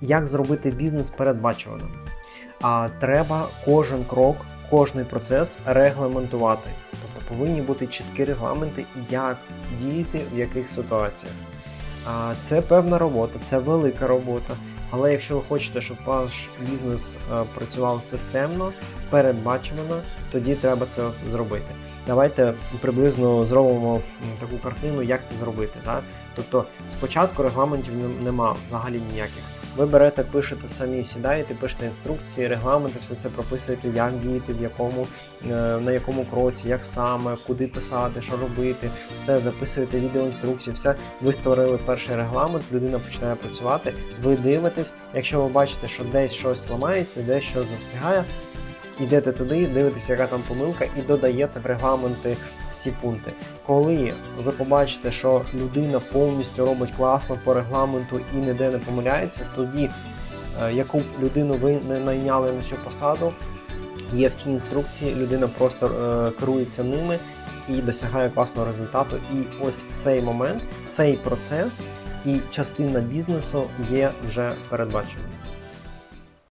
Як зробити бізнес передбачуваним? А треба кожен крок, кожний процес регламентувати. Тобто повинні бути чіткі регламенти, як діяти в яких ситуаціях. А це певна робота, це велика робота. Але якщо ви хочете, щоб ваш бізнес е, працював системно, передбачувано, тоді треба це зробити. Давайте приблизно зробимо таку картину, як це зробити. Да? Тобто спочатку регламентів нем- нема взагалі ніяких. Ви берете, пишете самі, сідаєте, пишете інструкції, регламенти, все це прописуєте, як діяти, в якому, е, на якому кроці, як саме, куди писати, що робити, все записуєте відеоінструкції, все. Ви створили перший регламент, людина починає працювати. Ви дивитесь, якщо ви бачите, що десь щось ламається, десь щось застигає, йдете туди, дивитеся, яка там помилка, і додаєте в регламенти всі пункти. Коли ви побачите, що людина повністю робить класно по регламенту і ніде не помиляється, тоді е, яку людину ви не найняли на цю посаду, є всі інструкції, людина просто е, керується ними і досягає класного результату. І ось в цей момент цей процес і частина бізнесу є вже передбаченим.